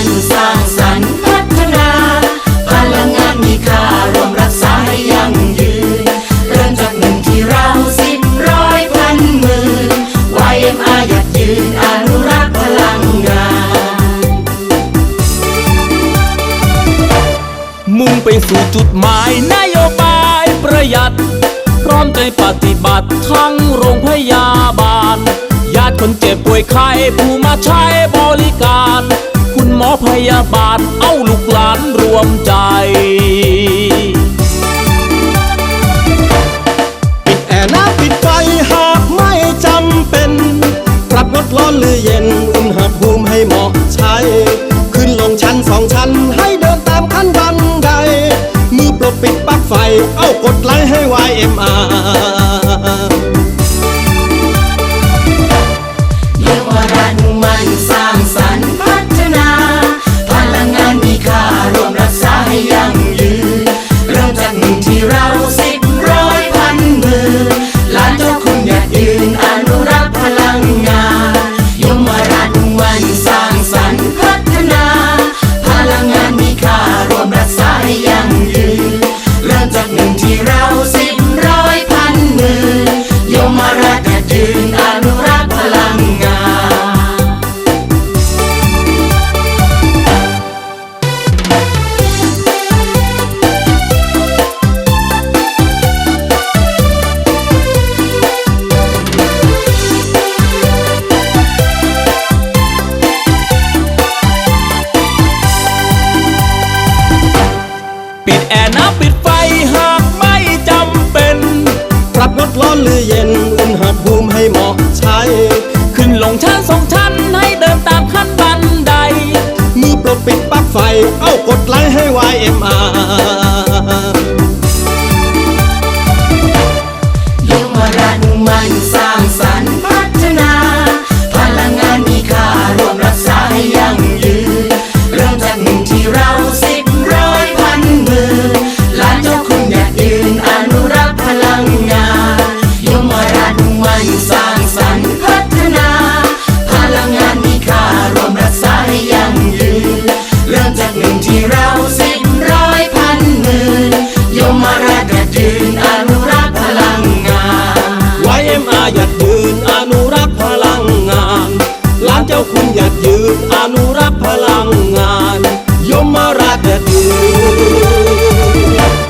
ันสร้างสรรค์พัฒนา พลังงานมีค่าร่วมรักษาให้ยั่งยืน เริ่มจากหนึ่งที่เราสิบร้อยพันหมื่นวา YMR หยัดยืนอนุรักษ์พลังงาน มุ่งไปสู่จุดหมายนโยบายประหยัด พร้อมใจปฏิบัติทั้งโรงพยาบาล ญาติคนเจ็บป่วยไข้ผู้มาใช้บริการ หมอพยาบาล เอาลูกหลานรวมใจปิดแอร์น้ำปิดไฟหากไม่จำเป็น ปรับลดร้อนหรือเย็น อุณหภูมิให้เหมาะใช้ ขึ้นลงชั้นสองชั้นให้เดินตามขั้นบันได มือปลดปิดปลั๊กไฟ เอากดไลค์ให้ YMR แอร์น้ำปิดไฟหากไม่จำเป็น ปรับลดร้อนหรือเย็น อุณหภูมิให้เหมาะใช้ ขึ้นลงชั้นสองชั้นให้เดินตามขั้นบันได มือปลดปิดปลั๊กไฟ เอ้ากดไลค์ให้ YMR เรียกว่าร้าน ยัดยืนอนุรักษ์พลังงาน ยมราชเดืน